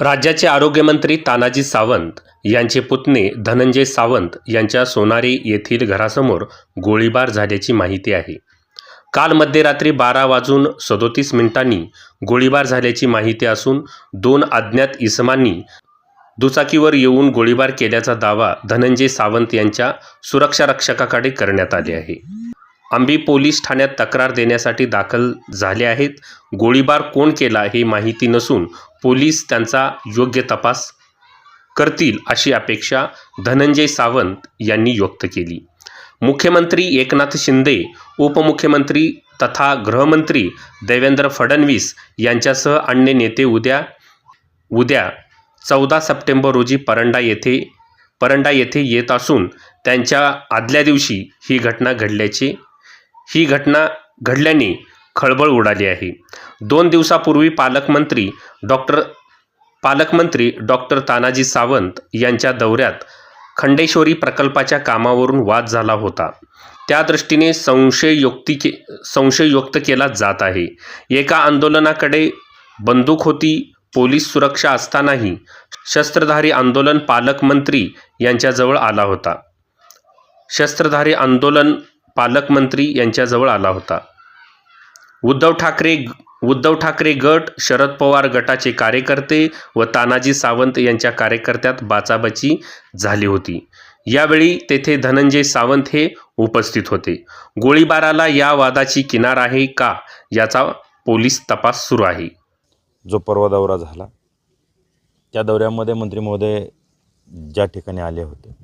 राज्याचे आरोग्यमंत्री तानाजी सावंत यांचे पुतणे धनंजय सावंत यांच्या सोनारी येथील घरासमोर गोळीबार झाल्याची माहिती आहे. काल मध्यरात्री बारा वाजून सदोतीस मिनिटांनी गोळीबार झाल्याची माहिती असून दोन अज्ञात इसमांनी दुचाकीवर येऊन गोळीबार केल्याचा दावा धनंजय सावंत यांच्या सुरक्षारक्षकाकडे करण्यात आले आहे. आंबी पोलीस ठाण्यात तक्रार देण्यासाठी दाखल झाले आहेत. गोळीबार कोण केला हे माहिती नसून पोलीस त्यांचा योग्य तपास करतील अशी अपेक्षा धनंजय सावंत यांनी व्यक्त केली. मुख्यमंत्री एकनाथ शिंदे उपमुख्यमंत्री तथा गृहमंत्री देवेंद्र फडणवीस यांच्यासह अन्य नेते उद्या उद्या चौदा सप्टेंबर रोजी परंडा येथे परंडा येथे येत असून त्यांच्या आदल्या दिवशी ही घटना घडल्याचे ही घटना घडल्याने खळबळ उडाली आहे. दोन दिवसापूर्वी पालकमंत्री डॉक्टर पालकमंत्री डॉक्टर तानाजी सावंत यांच्या दौऱ्यात खंडेश्वरी प्रकल्पाच्या कामावरून वाद झाला होता. त्या दृष्टीने संशययुक्ती के संशययुक्त केला जात आहे. एका आंदोलनाकडे बंदूक होती पोलीस सुरक्षा असतानाही शस्त्रधारी आंदोलन पालकमंत्री यांच्याजवळ आला होता. शस्त्रधारी आंदोलन पालकमंत्री यांच्याजवळ आला होता. उद्धव ठाकरे उद्धव ठाकरे गट शरद पवार गटाचे कार्यकर्ते व तानाजी सावंत यांच्या कार्यकर्त्यात बाचाबाची झाली होती. यावेळी तेथे धनंजय सावंत हे उपस्थित होते. गोळीबाराला या वादाची किनार आहे का? याचा पोलीस तपास सुरू आहे. जो परवा दौरा झाला त्या दौऱ्यामध्ये मंत्री महोदय ज्या ठिकाणी आले होते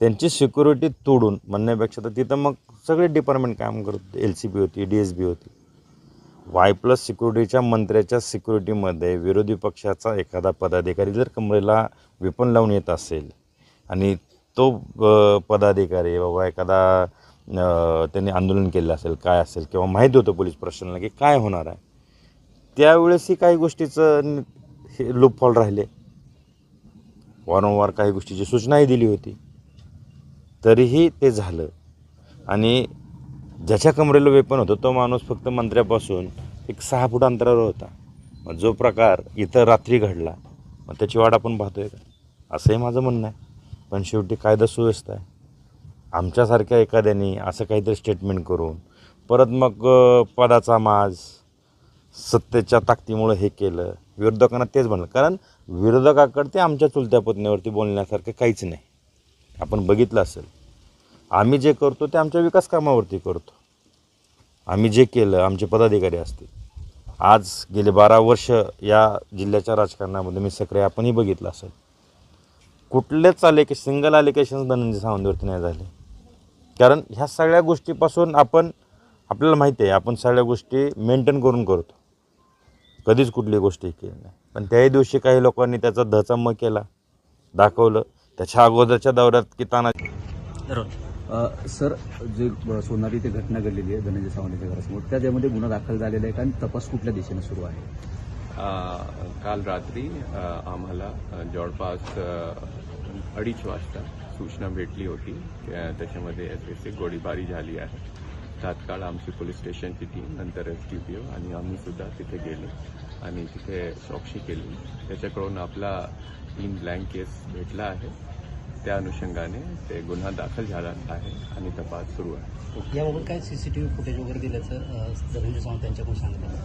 त्यांची सिक्युरिटी तोडून म्हणण्यापेक्षा तर तिथं मग सगळे डिपार्टमेंट काम करत होते. एल सी बी होती डी एस बी होती. वाय प्लस सिक्युरिटीच्या मंत्र्याच्या सिक्युरिटीमध्ये विरोधी पक्षाचा एखादा पदाधिकारी जर कमरेला विपण लावून येत असेल आणि तो पदाधिकारी बाबा एखादा त्यांनी आंदोलन केलं असेल काय असेल किंवा माहीत होतं पोलीस प्रशासनाला की काय होणार आहे त्यावेळेसही काही गोष्टीचं हे लूपफॉल राहिले. वारंवार काही गोष्टीची सूचनाही दिली होती. तरीही ते झालं. आणि ज्याच्या कमरेला वेपन होतं तो माणूस फक्त मंत्र्यापासून एक सहा फूट अंतरावर होता. मग जो प्रकार इथं रात्री घडला मग त्याची वाट आपण पाहतोय का? असंही माझं म्हणणं आहे. पण शेवटी कायदा सुव्यवस्था आहे. आमच्यासारख्या एखाद्याने असं काहीतरी स्टेटमेंट करून परत मग पदाचा माज सत्तेच्या ताकदीमुळे हे केलं. विरोधकांना तेच म्हणलं. कारण विरोधकाकडे ते आमच्या चुलत्या पत्नीवरती बोलण्यासारखं काहीच नाही. आपण बघितलं असेल. आम्ही जे करतो ते आमच्या विकास कामावरती करतो. आम्ही जे केलं आमचे पदाधिकारी असतील. आज गेले बारा वर्ष या जिल्ह्याच्या राजकारणामध्ये मी सक्रिय आपणही बघितलं असेल. कुठलेच आलेके सिंगल आलिकेशन्स धनंजय सावंतवरती नाही झाले. कारण ह्या सगळ्या गोष्टीपासून आपण आपल्याला माहिती आहे आपण सगळ्या गोष्टी मेंटेन करून करतो. कधीच कुठली गोष्टी केली नाही. पण त्याही दिवशी काही लोकांनी त्याचा धचम्म केला दाखवलं. त्याच्या अगोदरच्या दौऱ्यात की ताना सर जे सोनारी ते घटना घडलेली आहे धनंजय सावंतांच्या घरासमोर त्याच्यामध्ये गुन्हा दाखल झालेला आहे कारण तपास कुठल्या दिशेने सुरू आहे? काल रात्री आम्हाला जवळपास अडीच वाजता सूचना भेटली होती. त्याच्यामध्ये अशी गोळीबारी झाली आहे. तात्काळ आमची पोलीस स्टेशनची टीम नंतर एस टी पी ओ आणि आम्ही सुद्धा तिथे गेलो आणि तिथे चौकशी केली. त्याच्याकडून आपला तीन ब्लँक केस भेटला आहे. त्या अनुषंगाने ते गुन्हा दाखल झाला आहे आणि तपास सुरू आहे. याबाबत काय सीसीटीव्ही फुटेज वगैरे दिल्याचं धनंजय सावंत यांच्याकडून सांगितलं.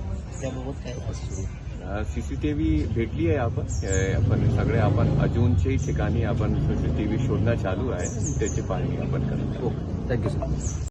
त्याबाबत काय सीसीटीव्ही भेटली आहे आपण आपण सगळे आपण अजूनच्याही ठिकाणी आपण सीसीटीव्ही शोधणं चालू आहे त्याची पाहणी आपण करतो थँक्यू सर